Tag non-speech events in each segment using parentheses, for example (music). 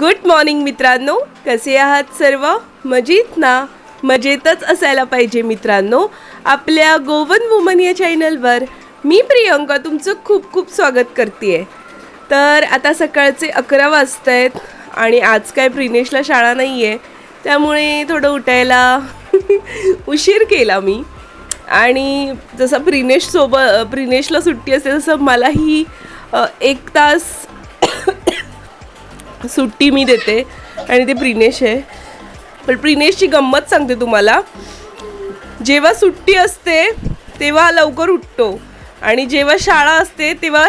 Good morning मित्रांनो. कसे आहात सर्व? मजेत ना? मजेतच असायला पाहिजे मित्रांनो. आपल्या गोवन वुमन या चॅनलवर मी प्रियंका तुमचं खूप खूप स्वागत करते तर आता सकाळचे अकरा वाजत आहेत आणि आज काय प्रिनेशला शाळा नाही आहे त्यामुळे थोडं उठायला (laughs) उशीर केला मी. आणि जसं प्रिनेश सोबत प्रिनेशला सुट्टी असते तसं मलाही एक तास सुट्टी मी देते आणि ते प्रिनेश आहे. पण प्रिनेशची गंमत सांगते तुम्हाला. जेव्हा सुट्टी असते तेव्हा लवकर उठतो. आणि जेव्हा शाळा असते तेव्हा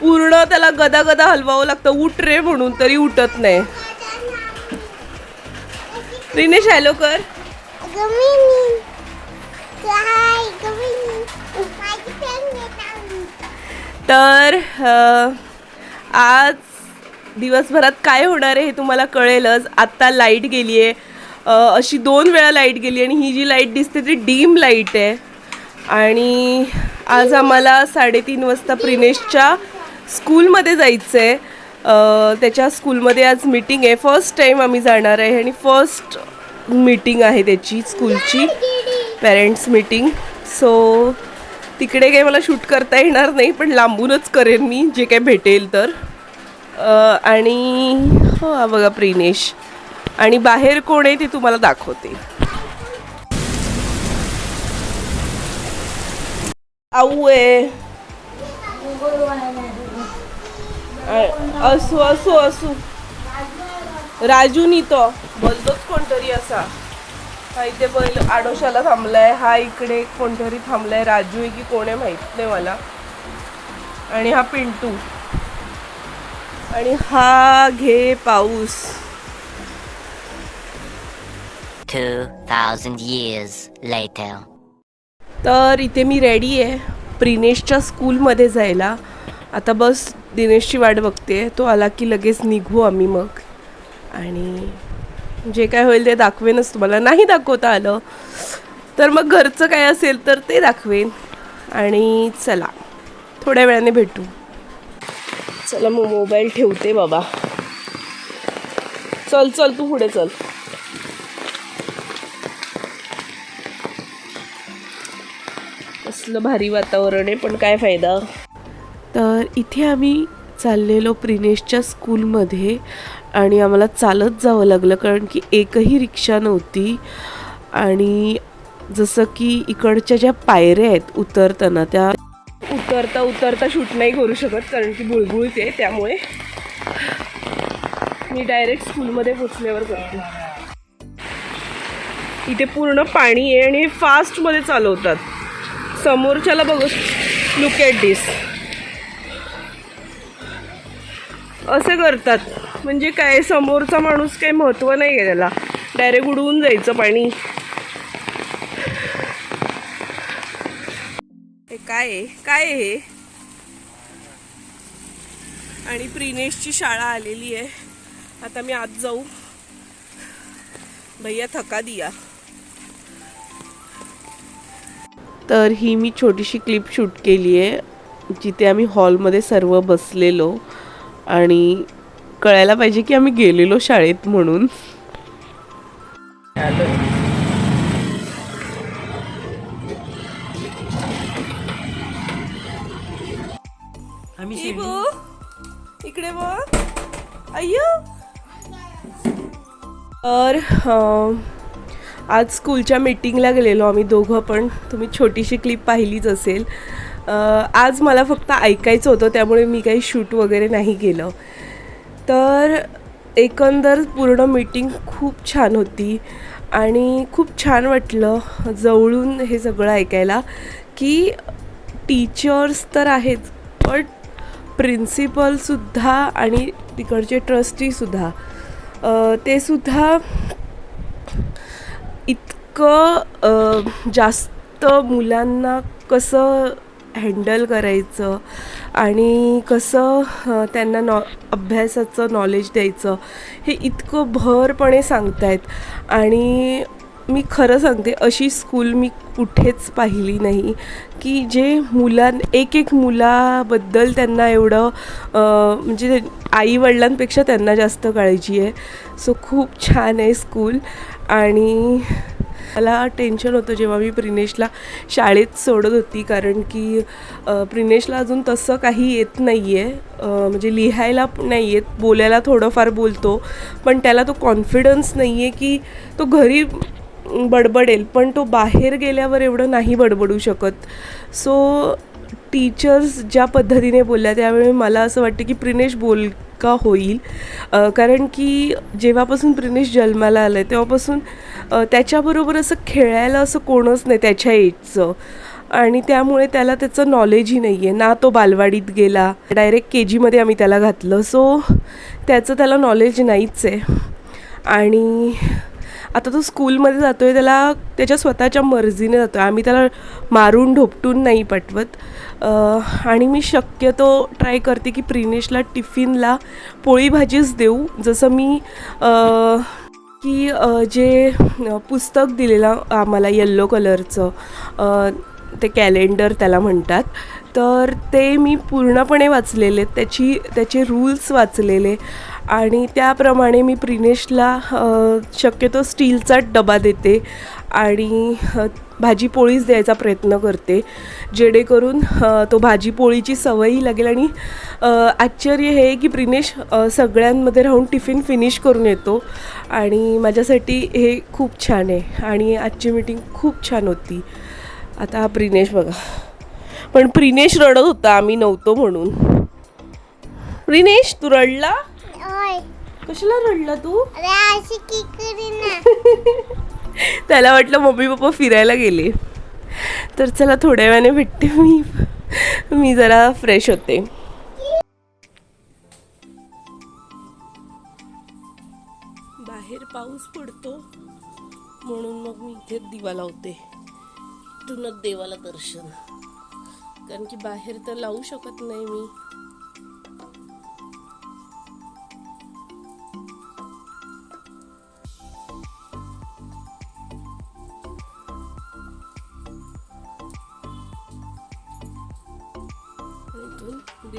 पूर्ण त्याला गदा गदा हलवावं लागतं. उठ रे म्हणून तरी उठत नाही. प्रिनेश हॅलो कर. तर आज दिवसभरात काय होणार आहे हे तुम्हाला कळेलच. आत्ता लाइट गेली आहे. अशी दोन वेळा लाइट गेली आणि ही जी लाइट दिसते ती डीम लाइट आहे. आणि आज आम्हाला साडेतीन वाजता प्रिनेशच्या स्कूलमध्ये जायचं आहे त्याच्या स्कूलमध्ये आज मीटिंग आहे. फर्स्ट टाईम आम्ही जाणार आहे आणि फर्स्ट मीटिंग आहे त्याची स्कूलची. पॅरेंट्स मीटिंग सो तिकडे काही मला शूट करता येणार नाही पण लांबूनच करेन मी. जे काही भेटेल तर. आणि हो हा बघा प्रिनेश. आणि बाहेर कोण आहे ते तुम्हाला दाखवते. आऊ आहे. अ- असू असू असू. राजूनी तो. बोलतोच कोणतरी असा. हा इथे बैल आडोशाला थांबलाय. हा इकडे कोणतरी थांबलाय. राजू आहे की कोण आहे माहीत नाही मला. आणि हा पिंटू. आणि हा घे पाऊस. 2,000 years later. तर इथे मी रेडी आहे. प्रिनेशच्या स्कूलमध्ये जायला. आता बस दिनेशची वाट बघते. तो आला की लगेच निघू आम्ही मग. आणि जे काय होईल ते दाखवेनच तुम्हाला. नाही दाखवता आलं. तर मग घरचं काय असेल तर ते दाखवेन. आणि चला थोड्या वेळाने भेटू. चला मग मोबाईल ठेवते बाबा. चल चल तू पुढे चल. असलं भारी वातावरण आहे पण काय फायदा. तर इथे आम्ही चाललेलो प्रिनेशच्या स्कूलमध्ये आणि आम्हाला चालत जावं लागलं कारण की एकही रिक्षा नव्हती. आणि जसं की इकडच्या ज्या पायऱ्या आहेत उतरताना त्या उतरता उतरता शूट नाही करू शकत कारण की बुळबुळते त्यामुळे मी डायरेक्ट स्कूलमध्ये पोचल्यावर करते. इथे पूर्ण पाणी आहे आणि फास्टमध्ये चालवतात. समोरच्याला बघ. लुक ॲट दिस असं करतात. म्हणजे काय समोरचा माणूस काही महत्त्व नाही आहे त्याला. डायरेक्ट उडवून जायचं पाणी. काय आहे? काय आहे हे? आणि प्रिनेशची शाळा आलेली आहे. आता मी आत जाऊ. भैया थका दिया. तर ही मी छोटीशी क्लिप शूट केली आहे जिथे आम्ही हॉलमध्ये सर्व बसलेलो आणि कळायला पाहिजे की आम्ही गेलेलो शाळेत म्हणून. इबू, इकडे बघ. अय्यो. तर आज स्कूलच्या मीटिंगला गेलेलो आम्ही दोघं पण. तुम्ही छोटीशी क्लिप पाहिलीच असेल. आज मला फक्त ऐकायचं होतं त्यामुळे मी काही शूट वगैरे नाही केलं. तर एकंदर पूर्ण मीटिंग खूप छान होती. आणि खूप छान वाटलं जवळून हे सगळं ऐकायला की टीचर्स तर आहेच पण प्रिन्सिपलसुद्धा आणि तिकडचे ट्रस्टीसुद्धा ते सुद्धा इतकं जास्त मुलांना कसं हँडल करायचं आणि कसं त्यांना नॉ अभ्यासाचं नॉलेज द्यायचं हे इतकं भरपणे सांगतायत. आणि मी खरं सांगते अशी स्कूल मी कुठेच पाहिली नाही की जे मुलां एक एक मुलाबद्दल त्यांना एवढं म्हणजे आई वडिलांपेक्षा त्यांना जास्त काळजी आहे. सो खूप छान आहे स्कूल आणि मला टेन्शन होतं जेव्हा मी प्रिनेशला शाळेत सोडत होती कारण की प्रिनेशला अजून तसं काही येत नाही आहे म्हणजे लिहायला नाही येत बोलायला थोडंफार बोलतो पण त्याला तो कॉन्फिडन्स नाही आहे की तो घरी बडबडेल पण तो बाहेर गेल्यावर एवढं नाही बडबडू शकत. सो टीचर्स ज्या पद्धतीने बोलल्या त्यावेळी मला असं वाटतं की प्रिनेश बोलका होईल. कारण की जेव्हापासून प्रिनेश जन्माला आलं आहे तेव्हापासून त्याच्याबरोबर असं खेळायला असं कोणच नाही त्याच्या एजचं आणि त्यामुळे त्याला त्याचं नॉलेजही नाही आहे ना तो बालवाडीत गेला डायरेक्ट के जीमध्ये आम्ही त्याला घातलं. सो त्याचं त्याला नॉलेज नाहीच आहे. आणि आता तो स्कूलमध्ये जातो आहे त्याला त्याच्या स्वतःच्या मर्जीने जातो आहे आम्ही त्याला मारून ढोपटून नाही पाठवत आणि मी शक्यतो ट्राय करते की प्रिनेशला टिफिनला पोळी भाजीच देऊ. जसं मी की जे पुस्तक दिलेलं आम्हाला येल्लो कलरचं ते कॅलेंडर त्याला म्हणतात. तर ते मी पूर्णपणे वाचलेले त्याची त्याचे रूल्स वाचलेले. आणि त्याप्रमाणे मी प्रिनेशला शक्यतो स्टीलचा डबा देते आणि भाजी पोळीच द्यायचा प्रयत्न करते. जेणेकरून तो भाजी पोळीची सवयही लागेल आणि आश्चर्य हे आहे की प्रिनेश सगळ्यांमध्ये राहून टिफिन फिनिश करून येतो आणि माझ्यासाठी हे खूप छान आहे आणि आजची मीटिंग खूप छान होती. आता हा प्रिनेश बघा. पण प्रिनेश रडत होता आम्ही नव्हतो म्हणून. प्रिनेश तू रडला? कशाला रडला तू? अरे अशी की करी ना. (laughs) त्याला वाटलं मम्मी पप्पा फिरायला गेले. तर चला थोड्या वेळाने भेटते मी. मी जरा फ्रेश होते. बाहेर पाऊस पडतो म्हणून मग मी इथेच दिवा लावते. इथूनच देवाला दर्शन. कारण की बाहेर तर लावू शकत नाही मी.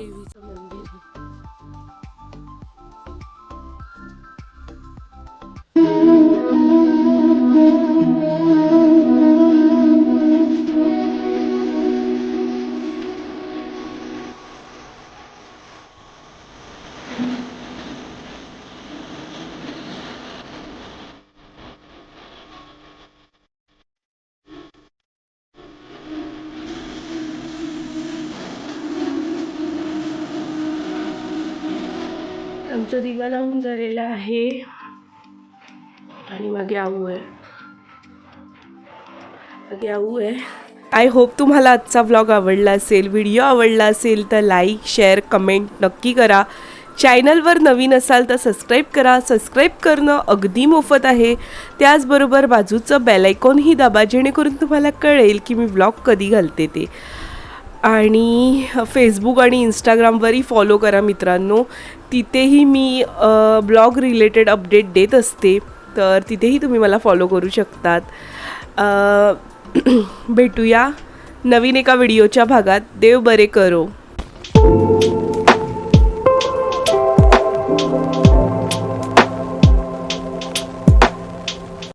देवीचं मंदिर तो दिवा लावून झालेला आहे. आणि मागे आऊ आहे. मागे आऊ आहे. आय होप तुम्हाला आजचा व्लॉग आवडला असेल व्हिडिओ आवडला असेल तर लाईक शेअर कमेंट नक्की करा. चॅनलवर नवीन असाल तर सबस्क्राईब करा. सबस्क्राईब करणं अगदी मोफत आहे. त्याचबरोबर बाजूचं बेलायकॉनही दाबा जेणेकरून तुम्हाला कळेल की मी व्लॉग कधी घालते ते. आणि फेसबुक आणि इंस्टाग्रामवरही फॉलो करा मित्रांनो. तिथेही मी ब्लॉग रिलेटेड अपडेट देत असते. तर तिथेही तुम्ही मला फॉलो करू शकतात. (clears throat) भेटूया नवीन एका व्हिडिओच्या भागात. देव बरे करो.